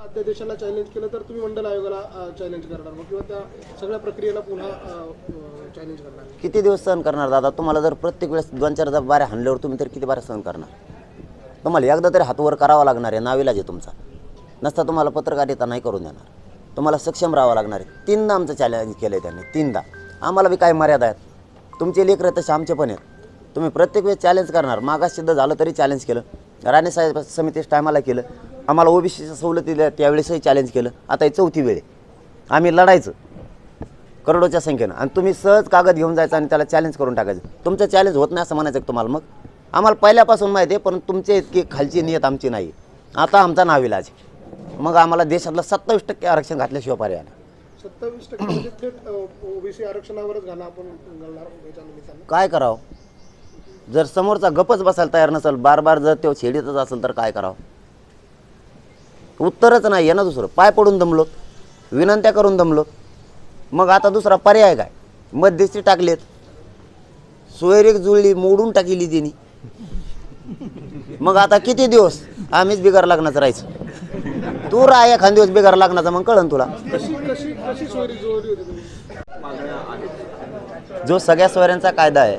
अध्यादेशाला चॅलेंज केलं तर तुम्ही मंडल आयोगाला चॅलेंज करणार मग किंवा त्या सगळ्या प्रक्रियेला पुन्हा चॅलेंज करणार. किती दिवस सहन करणार दादा? तुम्हाला जर प्रत्येक वेळेस दोन चार हजार बाऱ्या हाणल्यावर तुम्ही तर किती बाऱ्या सहन करणार? तुम्हाला एकदा तरी हातवर करावा लागणार आहे नाविलाज आहे तुमचा. नसता तुम्हाला पत्रकारिता नाही करून देणार. तुम्हाला सक्षम राहावं लागणार आहे. तीनदा आमचं चॅलेंज केलं आहे त्यांनी तीनदा. आम्हाला बी काय मर्यादा आहेत? तुमचे लेकरं तसे आमचे पण आहेत. तुम्ही प्रत्येक वेळेस चॅलेंज करणार. मागास सिद्ध झालं तरी चॅलेंज केलं. राणेसाहेब समितीस टायमाला केलं. आम्हाला ओबीसीच्या सवलती दिल्या त्यावेळेसही चॅलेंज केलं. आता ही चौथी वेळ आहे. आम्ही लढायचं. करोडोच्या संख्येनं. आणि तुम्ही सहज कागद घेऊन जायचं आणि त्याला चॅलेंज करून टाकायचं. तुमचं चॅलेंज होत नाही असं म्हणायचं तुम्हाला मग? आम्हाला पहिल्यापासून माहिती आहे पण तुमचे इतकी खालची नियत आमची नाही. आता आमचा नाविलाज. मग आम्हाला देशातलं सत्तावीस टक्के आरक्षण घातल्याशिवाय पर्याय सत्तावीस टक्के म्हणजे काय करावं? जर समोरचा गपच बसायला तयार नसेल बार बार जर तो छेडीतच असेल तर काय करावं? उत्तरच नाही आहे ना दुसरं. पाय पडून दमलोत विनंत्या करून दमलोत मग आता दुसरा पर्याय काय? मध्यस्थी टाकलेत. सोयरेक जुळली मोडून टाकली तिने. मग आता किती दिवस? आम्हीच बिगार लग्नाचं राहायचं. तू राहा एखाद दिवस बिगार लग्नाचा मग कळन तुला. जो सगळ्या सोयऱ्यांचा कायदा आहे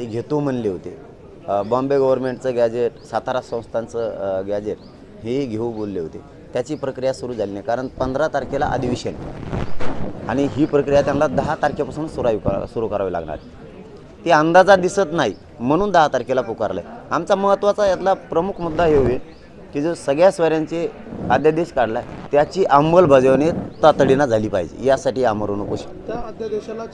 ते घेतो म्हणले होते. बॉम्बे गव्हर्नमेंटचं गॅजेट सातारा संस्थांचं गॅजेट हे घेऊ बोलले होते. त्याची प्रक्रिया सुरू झाली नाही. कारण पंधरा तारखेला अधिवेशन. आणि ही प्रक्रिया त्यांना दहा तारखेपासून सुरू करा सुरू करावी लागणार. ती अंदाजा दिसत नाही. म्हणून दहा तारखेला पुकारलं आहे आमचा महत्त्वाचा यातला प्रमुख मुद्दा हे होईल की जो सगळ्या स्वऱ्यांचे अध्यादेश काढला आहे, त्याची अंमलबजावणी तातडीनं झाली पाहिजे. यासाठी आमरण उपोषण त्या अध्यादेशाला